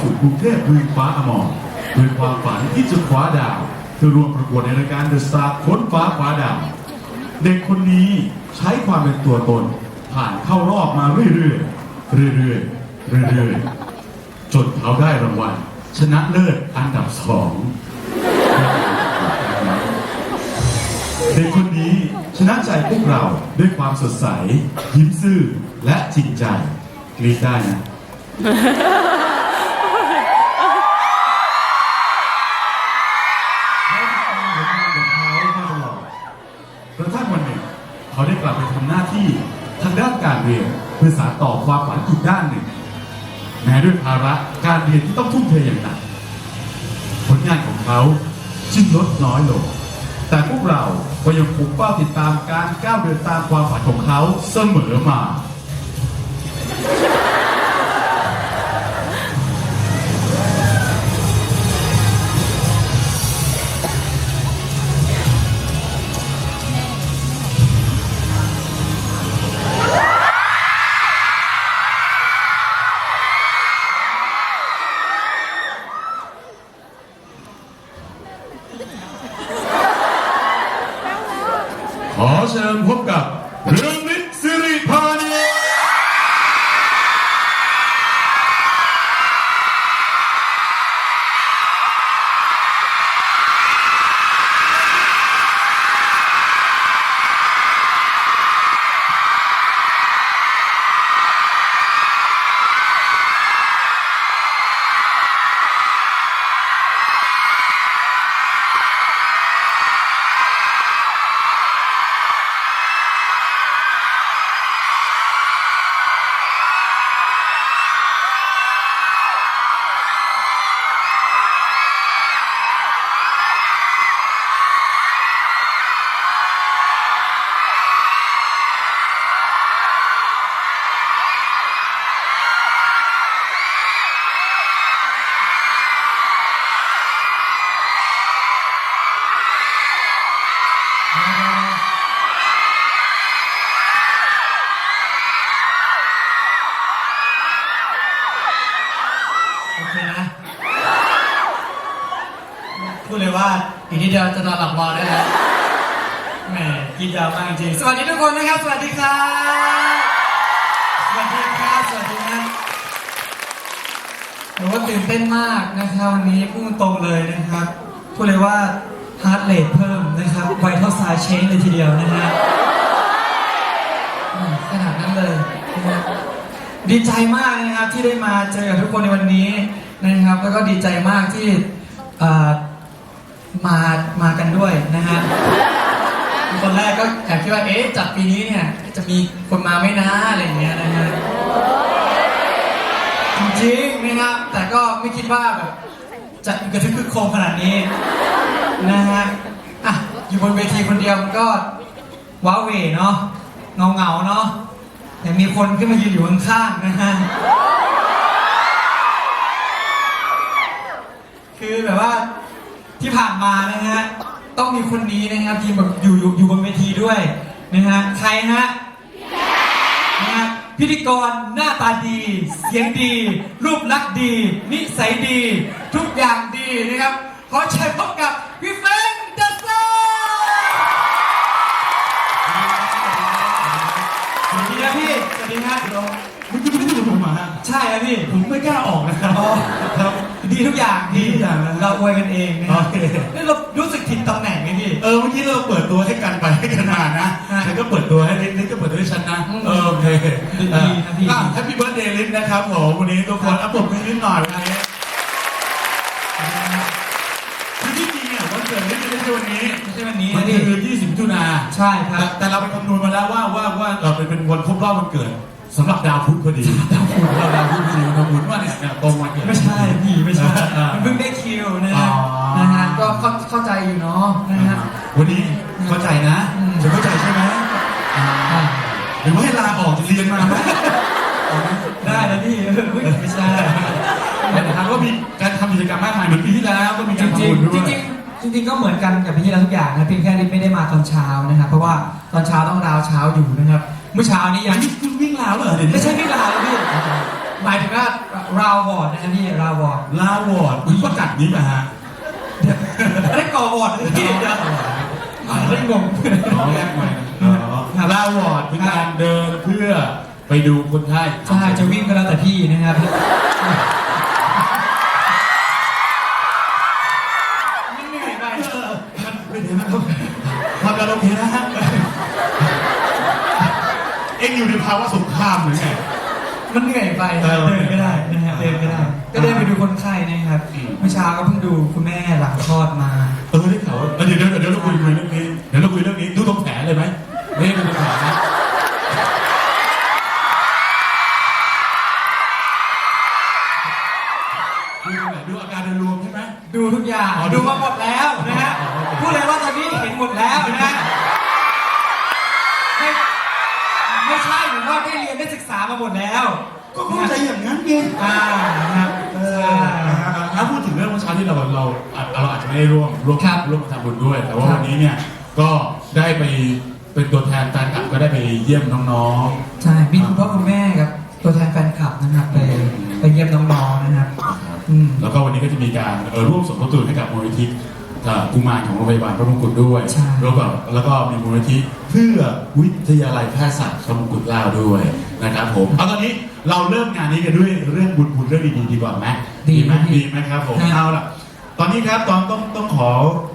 สู่กรุงเทพเมืองฟ้าอมรด้วยความฝันที่จะคว้าดาวเธอรวมประกวดในรายการเดอะสตาร์ค้นฟ้าคว้าดาว เด็กคนนี้ใช้ความเป็นตัวตน ผ่านเข้ารอบมาเรื่อยๆ เรื่อยๆ เรื่อยๆ จนเขาได้รางวัลชนะเลิศอันดับสองเด็กคนนี้ชนะใจพวกเราด้วยความสดใส ยิ้มซื่อและจริงใจกรีดได้นะื่อสานต่อความฝันอีกด้านหนึ่งแม้ด้วยภาระการเรียนที่ต้องทุ่มเทอย่างหนักผลงานของเขาจึงลดน้อยลง แต่พวกเราก็ยังคงเฝ้าติดตามการก้าวเดินตามความฝันของเขาเสมอมา จะนอนหลับรอได้แล้วแหมกินยาวมากจริงสวัสดีทุกคนนะครับ สวัสดีครับ สวัสดีครับ สวัสดีนะหนูว่าตื่นเต้นมากนะครับวันนี้พูดตรงเลยนะครับ พูดเลยว่าฮาร์ดเรทเพิ่มนะครับไวท์เท่าสายเชนเลยทีเดียวนะฮะอืมขนาดนั้นเลยนะฮะดีใจมากนะครับที่ได้มาเจอกับทุกคนในวันนี้นะครับ แล้วก็ดีใจมากที่เอ่อ มามากันด้วยนะฮะคนแรกก็แอบคิดว่าเอ๊ะจัดปีนี้เนี่ยจะมีคนมาไหม่นะอะไรอย่างเงี้ยนะฮะจริงๆนะครับ แต่ก็ไม่คิดว่าแบบจะกระทึกคึกโครมขนาดนี้นะฮะอะอยู่บนเวทีคนเดียวมันก็ว้าเหวเนาะเงาเงาเนาะแต่มีคนขึ้นมายืนอยู่ข้างๆนะฮะคือแบบว่า ที่ผ่านมานะฮะต้องมีคนนี้นะครับที่แบบอยู่อยู่อยู่บนเวทีด้วยนะฮะใครฮะนะฮะพิธีกรหน้าตาดี เสียงดี รูปลักษณ์ดี นิสัยดี ทุกอย่างดีนะครับขอเชิญพบกับพี่แฟรงค์ดัสเซอร์สวัสดีนะพี่สวัสดีฮะเมื่อกี้ไม่ได้อยู่ผมมาฮะใช่แล้วพี่ผมไม่กล้าออกนะครับอ๋อครับดี ทุกอย่างดีทุกอย่างนะฮะเราอวยกันเองนะโอเคนี่เรารู้สึกผิดตำแหน่งไหมพี่ เออเมื่อกี้เราเปิดตัวให้กันไปให้กันมานะฮะฉันก็เปิดตัวให้ลิศลิศก็เปิดตัวให้ฉันนะอืมเออโอเคดีนะพี่ แฮปปี้เบิร์ดเดย์ลิศนะครับผมวันนี้ทุกคนอัปเดตนิดหน่อยวันนี้คือที่จริงเนี่ยวันเกิดลิศไม่ใช่วันนี้ไม่ใช่วันนี้มันนะพี่คือ20มิถุนา ใช่ครัแต่บแต่เราไปคำนวณมาแล้วว่าว่าว่าเราเป็นเป็นวันครบรอบวันเกิด สำหรับดาวพุธพอดีดาวพุธเราดาวพุธพอดีเราหมุนว่าเนี่ยเนี่ยตรงวันเกิด ไม่ใช่พี่ไม่ใช่อ่ามันเพิ่งได้คิวนะอ๋ฮะอ นะฮะก็เข้าเข้าใจอยู่เนาะนะฮะ วันนี้เข้าใจนะอืม จะเข้าใจใช่ไหมอ่าอ่าหรือว่าให้ลาออกจากเรียนมาไหมเอาไหมได้แล้วพี่เออเฮ้ยไม่ใช่นะครับก็มีการทำกิจกรรมมากมายเหมือนปีที่แล้วก็มีจการริทำงบุญๆด้จวย ริงๆจริงๆก็เหมือนกันกับพี่ที่แล้วทุกอย่างนะเพียงแค่ที่ไม่ได้มาตอนเช้านะครับเพราะว่าตอนเช้าต้องราวเช้าอยู่นะครับเมื่อเช้านี้ยัอังนนี้คุณวิ่ง ลาวเหรอเดี๋ยวนี้ไม่ใช่พี่ลาแล้วพี่หมายถึงว่าราววอร์ดนะฮะพี่ราววอร์ดลาวอร์ดคุณประกาศนี้นะฮะได้ก่อวอร์ดเลยพี่เดี๋ยวอ่านแล้วงงน้องแรกใหม่นะลาวอร์ดเป็นการเดินเพื่อไปดูคนไข้ใช่จะวิ่งก็แล้วแต่พี่นะครับมันเหนื่อยไปเออมันไม่เดี๋ยวนะครับทำการโอเคนะฮะเอ็งอยู่ในภาวะสง ครามหรือไงมันเหนื่อยไปเออเดินไม่ได้นะฮะเดินไม่ได้ ก็เดินไปดูคนไข้นะครับอืม เมื่อเช้าก็เพิ่งดูคุณแม่หลังคลอดมา เออได้ข่าวว่าเออเดี๋ยวเดี๋ยว อ่านะครับเออใช่ถ้าพูดถึงเรื่องเมื่อเช้าที่เราเราอาจเราอาจจะไม่ได้ร่วมร่วมครับร่วมมาทำบุญด้วย แต่ว่าครับวันนี้เนี่ยก็ได้ไปเป็นตัวแทนแฟนคลับก็ได้ไปเยี่ยมน้องใช่มีคุณพ่อคุณแม่กับตัวแทนแฟนคลับนะครับไปไปเยี่ยมน้องๆนะครับๆอืมแล้วก็วันนี้ก็จะมีการเอ่อร่วมสมทบทุนให้กับมูลนิธิเอ่อกุมารของโรงพยาบาลพระมงกุฎด้วยใช่ แล้วก็แล้วก็มีมูลนิธิ เพื่อวิทยาลัยแพทยศาสตร์พระมงกุฎเกล้าด้วยนะครับผมเอาตอนนี้เราเริ่มงานนี้กันด้วยเรื่องบุญบุญเรื่องดีๆดีกว่าไหมดีไหมดีดีไหมครับผมครับเอาล่ะตอนนี้ครับตอนต้องต้องขอ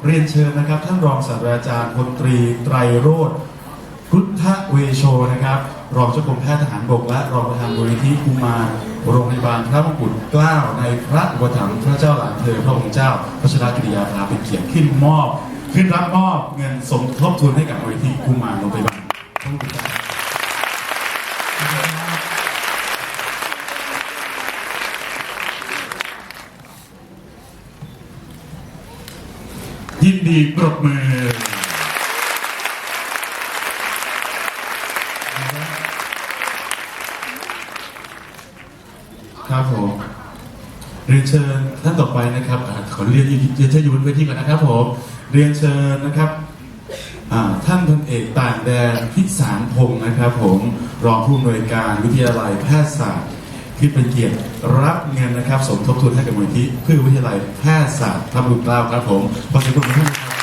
เรียนเชิญนะครับ ท่านรองศาสตราจารย์พลตรีไตรโรธพุทธเวโชนะครับ รองเจ้ากรมแพทย์ทหารบกและรองประธานมูลนิธิกุมารโรงพยาบาลพระมงกุฎเกล้าในพระอุปถัมภ์พระเจ้าหลานเธอพระองค์เจ้าพัชรกิติยาภาเป็นเกียรติขึ้นมอบ ขึ้นรับมอบเงินสมทบทุนให้กับมูลนิธิกุมารโรงพยาบาลพระมงยินดีปรบมือ ครับผมเรียนเชิญท่านต่อไปนะครับอาขอเรียนเรียนเชิญยู่บนเวทีก่อนนะครับผม เรียนเชิญนะครับอ่าท่านพลเอกต่างแดนพิสารพงศ์นะครับ ผมรองผู้อำนวยการวิทยาลัยแพทยศาสตร์ที่เป็นเกียรติรับเงินนะครับ สมทบทุนให้กับมูลที่เพื่อวิทยาลัยแพทยศาสตร์พระบุญเกล้าครับผมขอเสียงปรบมือให้นครับ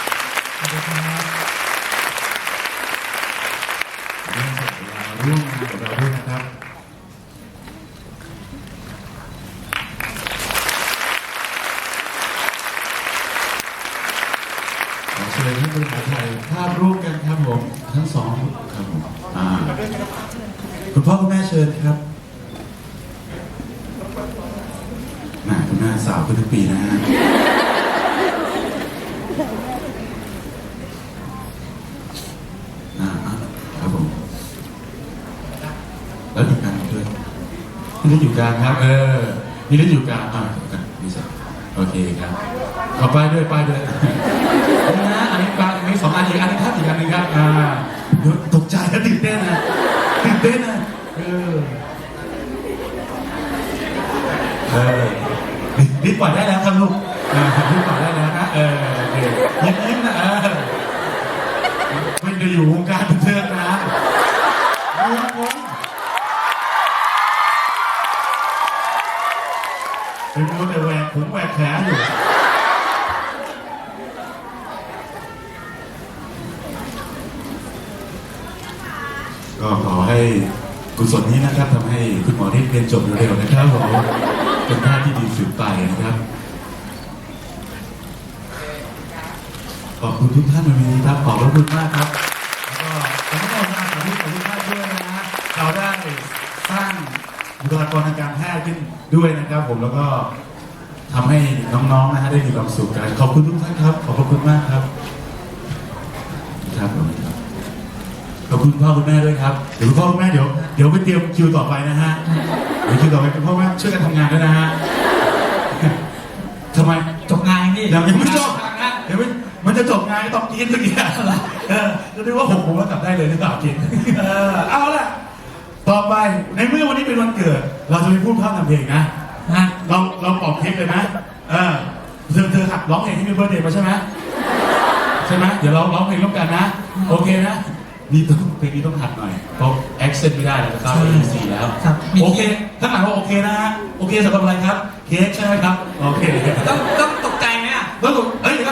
เรื่องสดเวลาร่วมงานกับเราด้วยนะครับ ขอเชิญท่านบริหารไทยภาพร่วมกันครับผมทั้งสองครับผมอ่าคุณพ่อคุณแม่เชิญครับแหม่คุณแม่สาวขึ้นทุกปีนะฮะอ่าอะครับผมแล้วอีกอันหนึ่งด้วยนี่ได้อยู่ กลางครับ เออ นี่ได้อยู่กลางอ่านี่สิโอเคครับ ขอป้ายด้วยป้ายด้วยนะอันนี้ปลาอันนี้สองอันอีกอันนึงครับอีกอันหนึงครับอ่าเดี๋ยวตกใจนะตื่นเต้นนะตื่นเต้นนะเออเออนี่ปล่อยได้แล้วครับลูกอ่านี่ปล่อยได้แล้วนะเออเออยิ้มยิ้มนะเออไม่ได้อยู่วงการบันเทิงนะ แหวกแขนอยู่ก็ขอให้กุศลนี้นะครับทำให้คุณหมอได้เรียนจบเร็วๆนะครับผมเป็นหน้าที่ดีสืบไปนะครับขอบคุณทุกท่านวันนี้ครับขอบพระคุณมากครับแล้วก็ขอบคุณมากขอบคุณทุกท่านด้วยนะฮะเราได้สร้างบุคลากรทางการแพทย์ขึ้นด้วยนะครับ ผมแล้วก็ ทำให้น้องๆนะฮะได้มีความสุขกันขอบคุณทุกท่านครับ ขอบพระคุณมากครับครับผมครับขอบคุณพ่อคุณแม่ด้วยครับเดี๋ยวคุณพ่อคุณแม่เดี๋ยวเดี๋ยวไปเตรียมคิวต่อไปนะฮะเดี๋ยวคิวต่อไปคุณพ่อคุณแม่ช่วยกันทำงานด้วยนะฮะทำไมจบงานนี่ยังยังไม่จบนะเดี๋ยวมันมันจะจบงานก็ต้องกินสักอย่างเออจะดูว่าหกโมงแล้วกลับได้เลยหรือเปล่ากินเออเอาละต่อไปในเมื่อวันนี้เป็นวันเกิด เราจะไปพูดภาพนำเพลงนะ ฮะเราเราปอกเค้กเลยนะเออเธอเธอหัดร้องเพลงที่มีเบอร์เดย์มาใช่ไหมใช่ไหมเดี๋ยวเราร้องเพลงร่วมกันนะ โอเคนะนี่ต้องเพลงนี้ต้องหัดหน่อยเพราะแอคเซนต์ไม่ได้แล้วเข้าใช่ A C แล้วครับมีโอเคข้างหลังว่าโอเคนะฮะโอเคสำหรับอะไรครับ เค้กใช่ไหมครับ โอเคต้องต้องตกใจไหมอะแล้วผมเอ้ยเดี๋ยวก่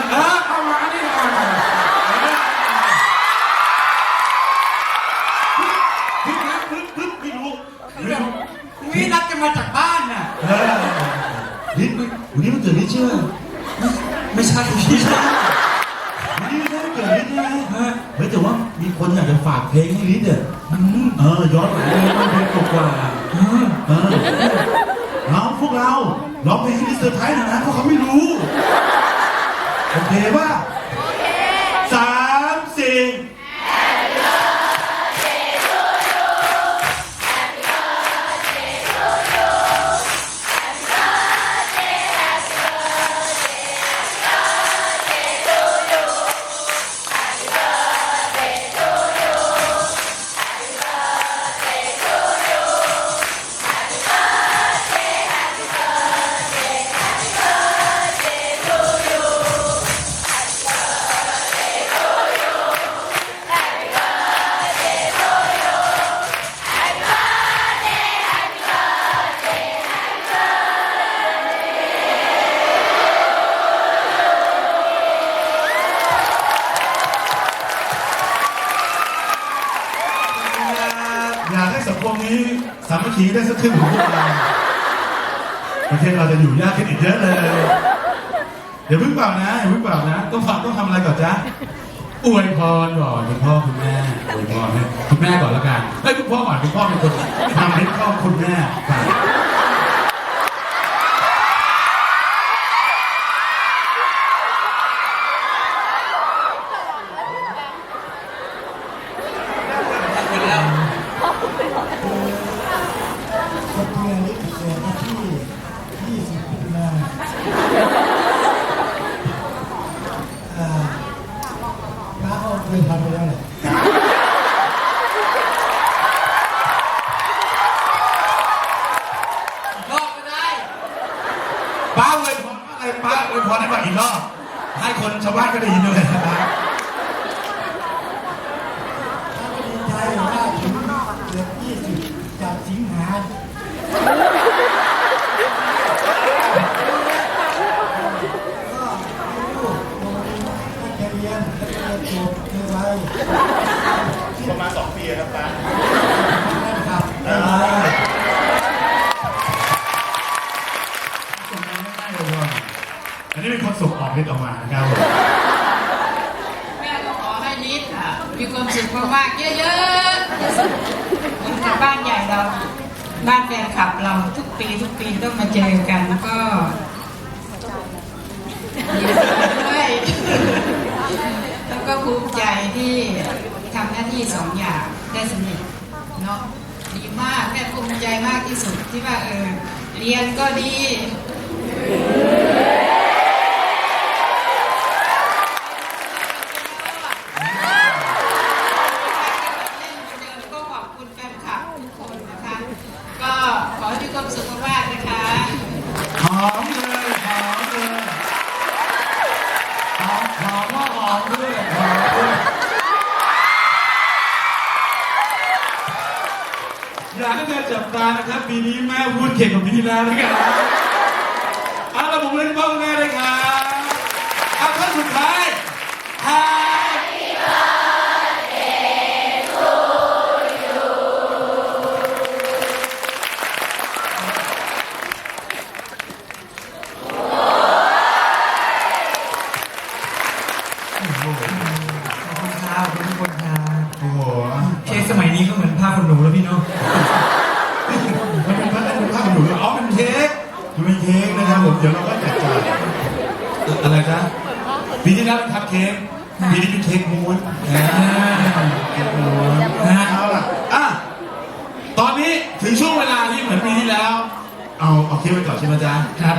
อนเออ วันนี้มันเกิดลิ้นเชื่อไม่ใช่พี่วันนี้ไม่ใช่เกิดลิ้นใช่ไหมเฮ้ยแต่ว่ามีคนอยากจะฝากเพลงให้ลิ้นเนี่ยอืมเออย้อนหลังไปมันเพลงกว่าเออๆเออเราพวกเราร้องเพลงให้ลิ้นเซอร์ไพรส์หน่อยนะเพราะเขาไม่รู้โอเคป่ะ นี้สามัคคีได้สักครึ่งของพวกเราประเทศเราจะอยู่ยากขึ้นอีกเยอะเลยอย่าเพิ่งเปล่านะอย่าพึ่งเปล่านะต้องทำต้องทำอะไรก่อนจ๊ะอวยพรก่อนคุณพ่อคุณแม่อวยพรให้คุณแม่ก่อนละกันไอ้ยคุณพ่อก่อนคุณพ่อเป็นคนทำให้พ่อคุณแม่ น้าเขาเคยทำไปแล้วแหละรอบก็ได้ป้าอวยพรอะไรป้าอวยพรให้ฟังอีกรอบให้คนชาวบ้านก็ได้ยินด้วยนะครับ ถ้าก็ดีใจว่าถึงเกิด20กับสิงหาก็ให้ลูกลงตั้งใจเรียนแล้วก็เรียนจบเรียนไว้ ประมาณสองปีครับป้า นั่นครับได้ไหม อันนี้เป็นคนส่งออกฤทธิ์ออกมานะครับผม แม่ก็ขอให้นิดอะมีความสุขมากๆเยอะๆเหมือนกับบ้านใหญ่ เราบ้านแฟนคลับเราทุกปีทุกปีต้องมาเจอกันก็ดีใจด้วยแล้วก็ภูมิใจที่ทำหน้าที่สองอย่างได้สำเร็จเนาะดีมากแม่ภูมิใจมากที่สุดที่ว่าเออเรียนก็ดี มานะครับปีนี้แม่พูดเก่งกว่าปีที่แล้วนะครับ ปีนี้เป็นเค้กมูนอ่าเค้กมูนนะฮะเอาล่ะอะตอนนี้ถึงช่วงเวลาที่เหมือนปีที่แล้ว เอาเอาเค้กไปก่อนใช่ไหมจ๊ะครับ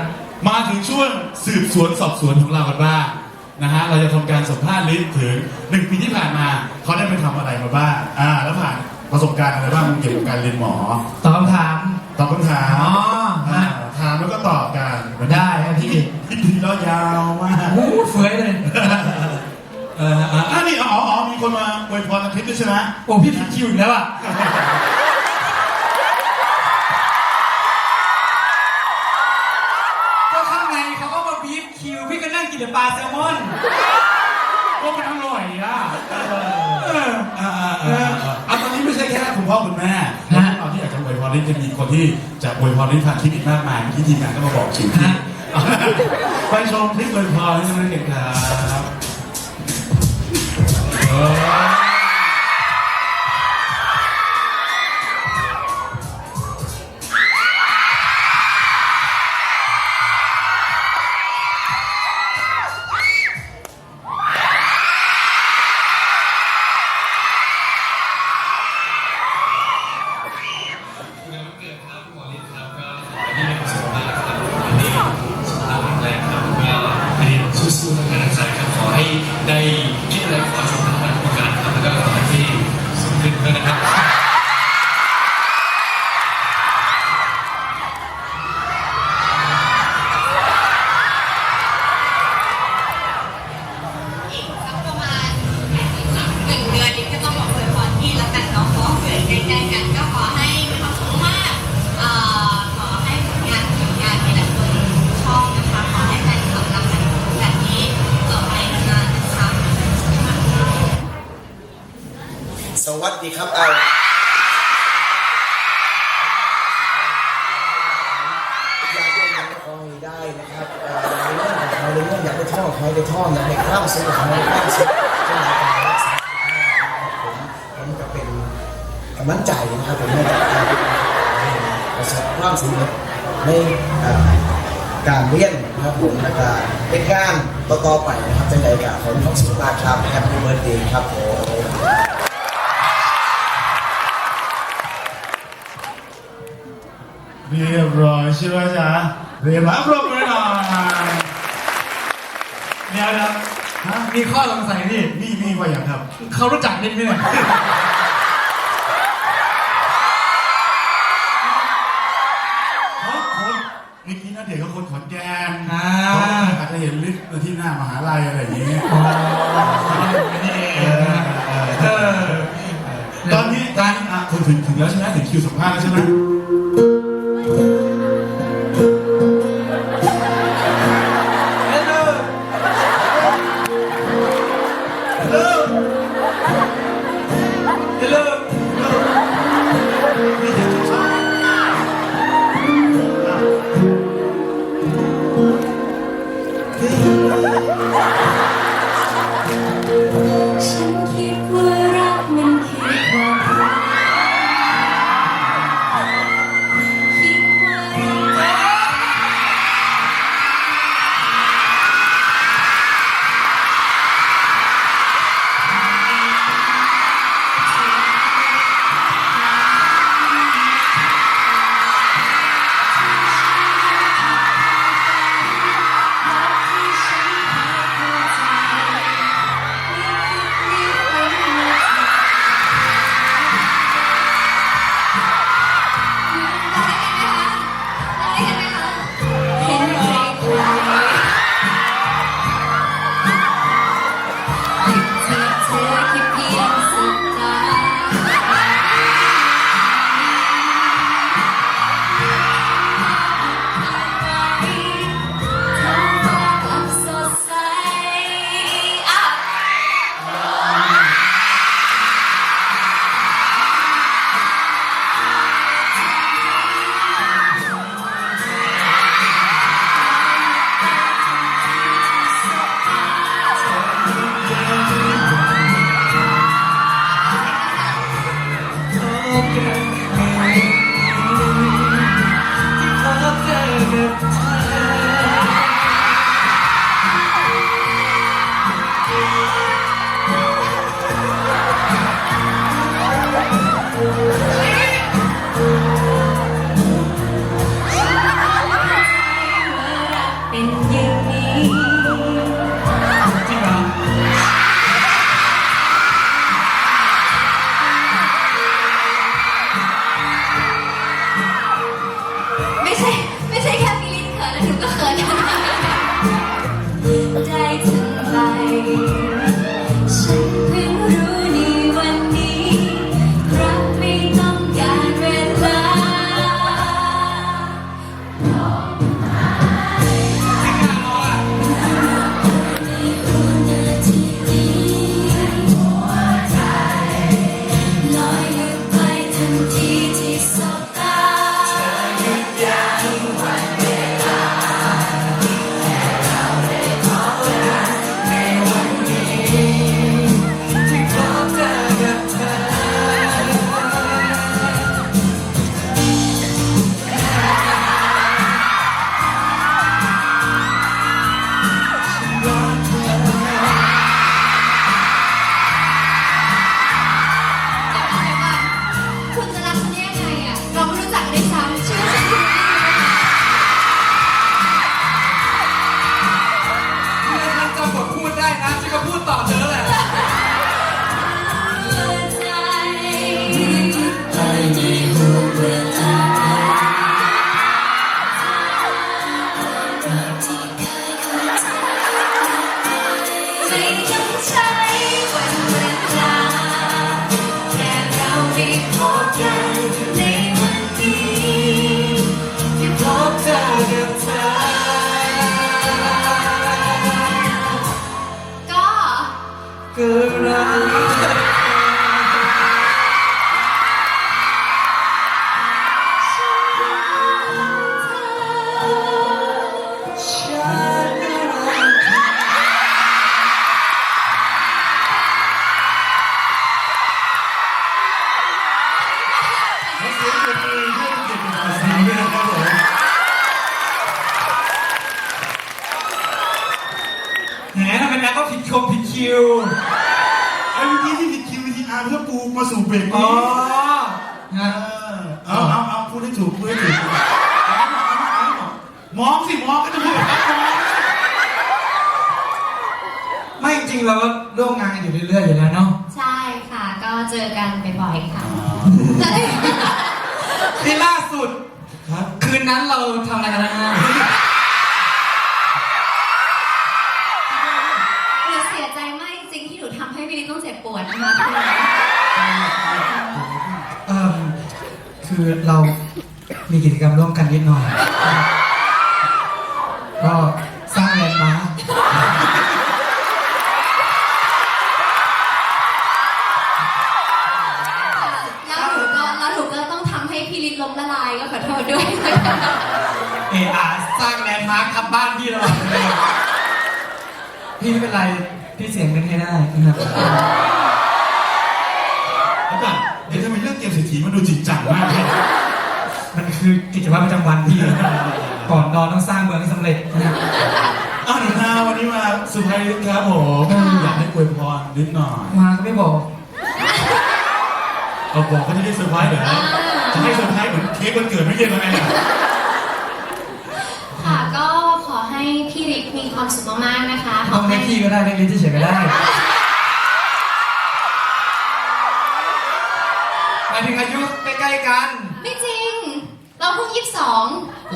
มาถึงช่วงสืบสวนสอบสวนของเรากันบ้างนะฮะเราจะทำการสัมภาษณ์ลิศถึงหนึ่งปีที่ผ่านมาเขาได้ไปทำอะไรมาบ้างอ่า แล้วผ่านประสบการณ์อะไรบ้างเกี่ยวกับการเรียนหมอตอบคำถามตอบคำถามอ๋อฮะาถามแล้วก็ตอบกันได้ครับพี่พิธีแล้วยาวมากโอ้โหเฟ้ยเลย เอออะอะนี่อ๋ออ๋อมีคนมาอวยพรอาทิตย์ด้วยใช่ไหมโอ้พี่ผิดคิวอีกแล้วอะก็ข้างในเขาก็มาบีฟคิว พี่ก็นั่งกินแต่ปลาแซลมอนก็มันอร่อยอะเอออ่าอ่าอ่าอ่าอะตอนนี้ไม่ใช่แค่คุณพ่อคุณแม่ฮะเราที่อยากจะอวยพรนี่จะมีคนที่จะอวยพรนี่ผ่านคลิปอีกมากมายที่ทีมงานก็มาบอกคิวที่ฮะไปชมคลิปอวยพรให้น้องเด็กครับเออที่มีความสุขมากครับวันนี้สุขภาพแข็งแรงครับก็ให้สู้ๆนะครับ ได้คิดอะไรขอให้สม นด้วยนะครับ ความสำเร็จในการเรียนนะครับผมและการเป็นการต่อๆไปนะครับจังใดกับผมของสุขภาพครับแฮปปี้เบิร์ดเดย์ครับผมเรียบร้อยใช่ไหมจ๊ะเรียบร้อยปรบมือหน่อยเดี๋ยวนะมีข้อสงสัยพี่มีมีว่าอย่างครับ เขารู้จักนิดไหมเนี่ย ถึงถึงแล้วใช่ไหมถึงคิวสัมภาษณ์แล้วใช่ไหม ปูมาสู่เบรกอ๋อนี้ฮะเอาเอาเอาพูดให้ถูกพูดให้ถูกมองสิมองก็จะพูดแบบนั้นมองไม่จริงๆเราก็ร่วมงานกันอยู่เรื่อยๆอยู่แล้วเนาะใช่ค่ะ ก็เจอกันบ่อยๆค่ะที่ล่าสุด ครับ คืนนั้นเราทำอะไรกันนะฮะ คือเรามีกิจกรรมร่วมกันนิดหน่อย ก็สร้างแลนด์มาร์คแล้วหนูก็แล้วหนูก็ต้องทำให้พี่ลิศล้มละลายก็ขอโทษด้วยเอออาสร้างแลนด์มาร์คทับบ้านพี่เราเลยพี่ไม่เป็นไร พี่เสียงเป็นให้ได้นะครับ แล้วแบบ มเศรษฐีมันดูจริงจังมากเลยมันคือกิจวัตรประจำวันพี่ ก่อนนอนต้องสร้างเมืองให้สำเร็จนะครับอ้าวหนูนาวันนี้มาสุภาพนิดครับผมค่ะอยากให้อวยพรนิดหน่อยมาก็ไม่บอกเอาบอกก็จะได้เซอร์ไพรส์เหรอจะให้เซอร์ไพรส์เหมือนเค้กวันเกิดไม่เย็นอะไรเนี่ยค่ะก็ขอให้พี่ลิศมีความสุขมากๆนะคะขต้อองเรีให้ยกพี่ก็ได้เรียกลิ้นเฉยๆก็ได้ หมายถึงอายุใกล้ๆกัน ไม่จริง เราเพิ่งยี่สิบสอง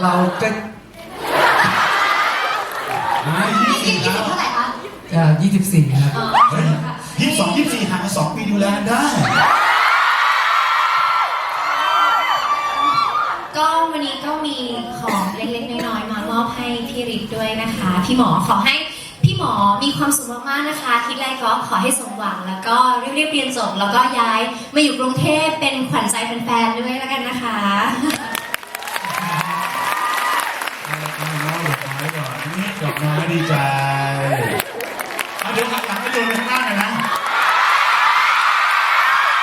เราก็ยี่ยี่สิสิบบแล้วเท่าไหร่คะจะ24ครับอ๋อเฮ้ยยี่สิบสองยี่สิบสี่ห่างกันสองปีดูแลกันได้ก็วันนี้ก็มีของเล็กๆน้อยๆมามอบให้พี่ริศด้วยนะคะ พี่หมอขอให้พี่หมอมีความสุขมากๆนะคะ คิดอะไรก็ขอให้สม หวังแล้วก็รีบเรียบเรียนจบแล้วก็ย้ายมาอยู่กรุงเทพเป็นขวัญใจแฟนๆด้วยแล้วกันนะคะ ดอกไม้ดอกไม้ดีใจเอาเดี๋ยวหันหลังไปดูข้างหน้า